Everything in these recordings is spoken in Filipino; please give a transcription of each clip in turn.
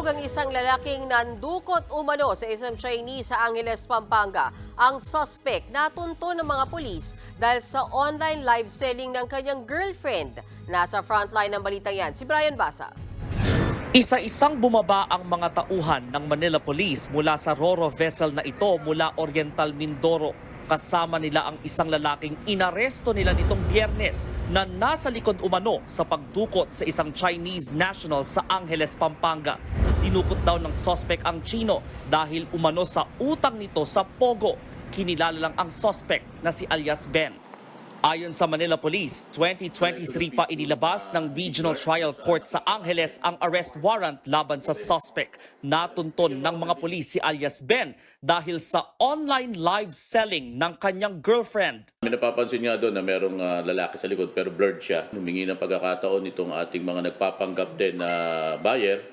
Napalibog ang isang lalaking nandukot umano sa isang Chinese sa Angeles, Pampanga. Ang suspect natunto ng mga pulis dahil sa online live selling ng kanyang girlfriend. Nasa frontline ng balitang yan, si Brian Basa. Isa-isang bumaba ang mga tauhan ng Manila Police mula sa Roro vessel na ito mula Oriental Mindoro. Kasama nila ang isang lalaking inaresto nila nitong biyernes na nasa likod umano sa pagdukot sa isang Chinese national sa Angeles, Pampanga. Dinukot daw ng suspect ang Chino dahil umano sa utang nito sa Pogo. Kinilala lang ang suspect na si alias Ben. Ayon sa Manila Police, 2023 pa inilabas ng Regional Trial Court sa Angeles ang arrest warrant laban sa suspect. Natunton ng mga pulis si alias Ben dahil sa online live selling ng kanyang girlfriend. May napapansin nga doon na merong ah, lalaki sa likod pero blurred siya. Humingi ng pagkakataon itong ating mga nagpapanggap din na buyer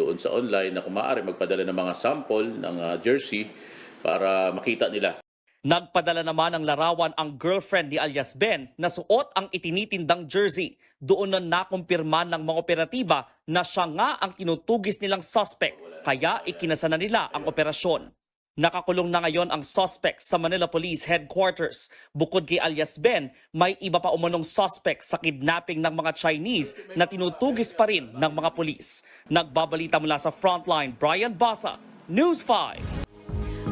doon sa online na kung maaari magpadala ng mga sample ng ah, jersey para makita nila. Nagpadala naman ng larawan ang girlfriend ni alias Ben na suot ang itinitindang jersey. Doon na nakumpirma ng mga operatiba na siya nga ang tinutugis nilang suspect, kaya ikinasa na nila ang operasyon. Nakakulong na ngayon ang suspect sa Manila Police Headquarters. Bukod kay alias Ben, may iba pa umanong suspect sa kidnapping ng mga Chinese na tinutugis pa rin ng mga pulis. Nagbabalita mula sa Frontline, Brian Basa, News 5.